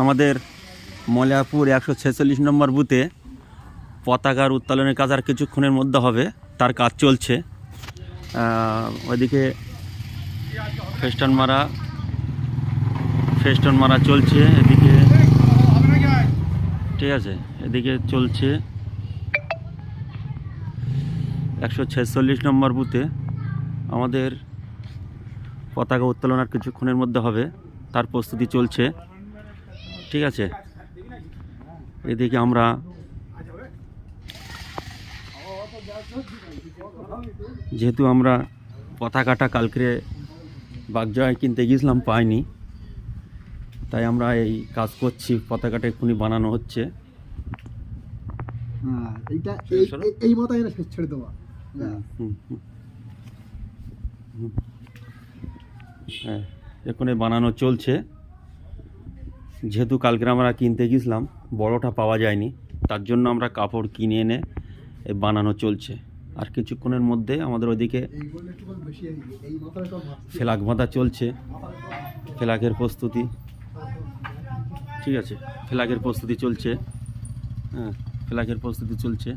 আমাদের মলিয়াপুর একশো ছেচল্লিশ নম্বর বুথে পতাকার উত্তোলনের কাজ আর কিছুক্ষণের মধ্যে হবে, তার কাজ চলছে। ওইদিকে ফেস্টন মারা ফেস্টন মারা চলছে, এদিকে ঠিক আছে, এদিকে চলছে একশো ছেচল্লিশ নম্বর বুথে আমাদের পতাকা উত্তোলন আর কিছুক্ষণের মধ্যে হবে তার প্রস্তুতি চলছে। ঠিক আছে? এদিকে আমরা যেহেতু আমরা পতাকাটা কালকে বাগজয় কিনতে গিয়েছিলাম পাইনি। তাই আমরা এই কাজ করছি পতাকাটা এক্ষুনি বানানো হচ্ছে। হ্যাঁ এইটা এই ছেড়ে দেওয়া হ্যাঁ। হুম, হুম। হ্যাঁ এখানে বানানো চলছে। যেহেতু কালকে আমরা কিনতে গেছিলাম, বড়টা পাওয়া যায়নি, তার জন্য আমরা কাপড় কিনে এনে বানানো চলছে। আর কিছুক্ষণের মধ্যে আমাদের ওইদিকে। ফ্ল্যাগ বাঁধা চলছে। ফ্ল্যাগের প্রস্তুতি। ঠিক আছে ফ্ল্যাগের প্রস্তুতি চলছে। হ্যাঁ ফ্ল্যাগের প্রস্তুতি চলছে।